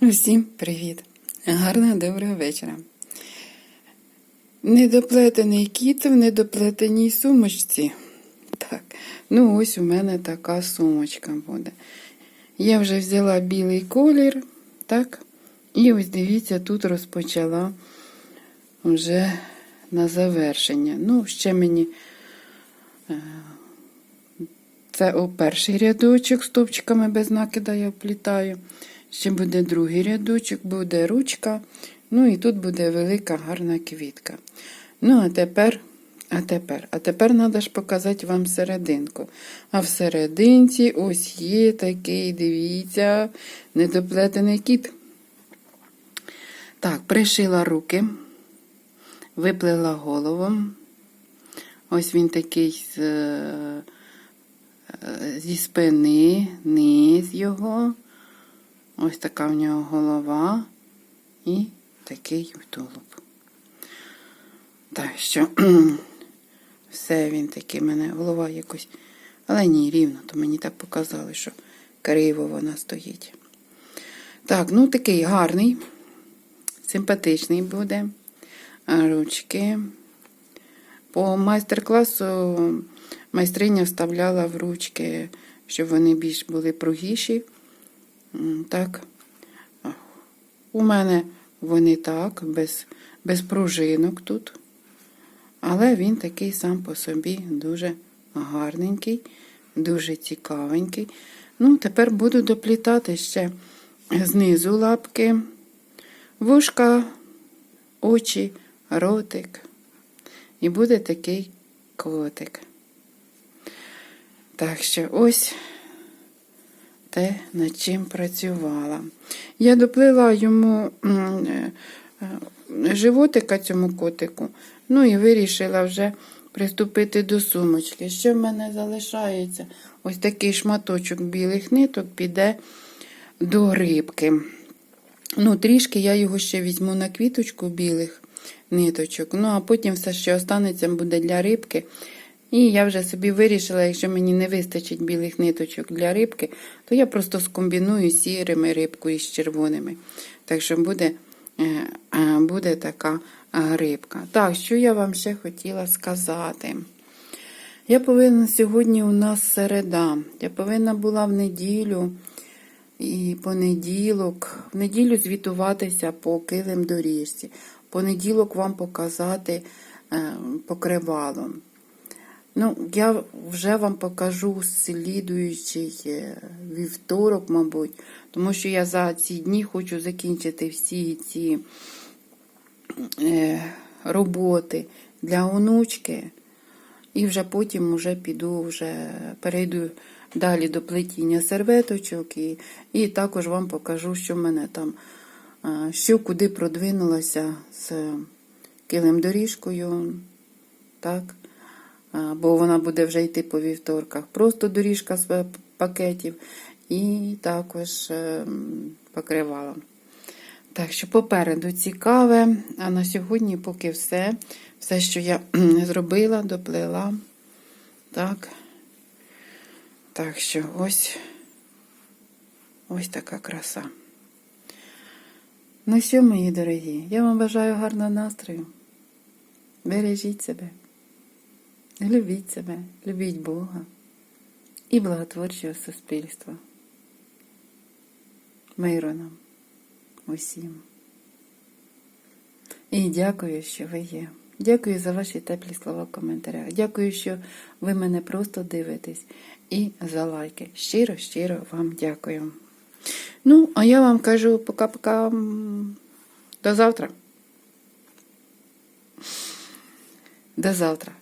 Усім привіт! Гарного доброго вечора. Недоплетений кіт в недоплетеній сумочці. Так, ну ось у мене така сумочка буде. Я вже взяла білий колір, так, і ось дивіться, тут розпочала вже на завершення. Ну, ще мені е, це о перший рядочок стовпчиками без накида я вплітаю. Ще буде другий рядочок, буде ручка. Ну і тут буде велика гарна квітка. Ну, а тепер, а тепер, а тепер треба ж показати вам серединку. А в серединці ось є такий, дивіться, недоплетений кіт. Так, пришила руки, виплела голову. Ось він такий з, е, зі спини, низ його. Ось така в нього голова і такий тулуб. Так що все він такий, мене голова якось. Але ні, рівно, то мені так показали, що криво вона стоїть. Так, ну такий гарний, симпатичний буде. Ручки. По майстер-класу майстриня вставляла в ручки, щоб вони більш були пругіші. Так. У мене вони так, без, без пружинок тут. Але він такий сам по собі дуже гарненький, дуже цікавенький. Ну, тепер буду доплітати ще знизу лапки, вушка, очі, ротик. І буде такий котик. Так що ось те, над чим працювала. Я доплила йому е, животика цьому котику, ну і вирішила вже приступити до сумочки. Що в мене залишається? Ось такий шматочок білих ниток піде до рибки. Ну, Трішки я його ще візьму на квіточку білих ниточок. Ну, а потім все, що останеться, буде для рибки. І я вже собі вирішила, якщо мені не вистачить білих ниточок для рибки, то я просто скомбіную сірими рибкою з червоними. Так що буде буде така рибка. Так, що я вам ще хотіла сказати? Я повинна сьогодні у нас середа. Я повинна була в неділю і понеділок, в неділю звітуватися по килим доріжці. Понеділок вам показати покривало. Ну, я вже вам покажу слідуючий е, вівторок, мабуть, тому що я за ці дні хочу закінчити всі ці е, роботи для онучки. І вже потім вже піду, вже перейду далі до плетіння серветочок, і і також вам покажу, що в мене там, е, що куди продвинулося з килим доріжкою. Так бо вона буде вже йти по вівторках. Просто доріжка з пакетів і також е, покривала. Так що попереду цікаве, а на сьогодні поки все. Все, що я зробила, доплела. Так. Так що ось ось така краса. Ну що, мої дорогі, я вам бажаю гарного настрою. Бережіть себе. Любіть себе, любіть Бога і благотворчого суспільства. Миру нам усім. І дякую, що ви є. Дякую за ваші теплі слова в коментарях. Дякую, що ви мене просто дивитесь. І за лайки. Щиро, щиро вам дякую. Ну, а я вам кажу пока-пока. До завтра. До завтра.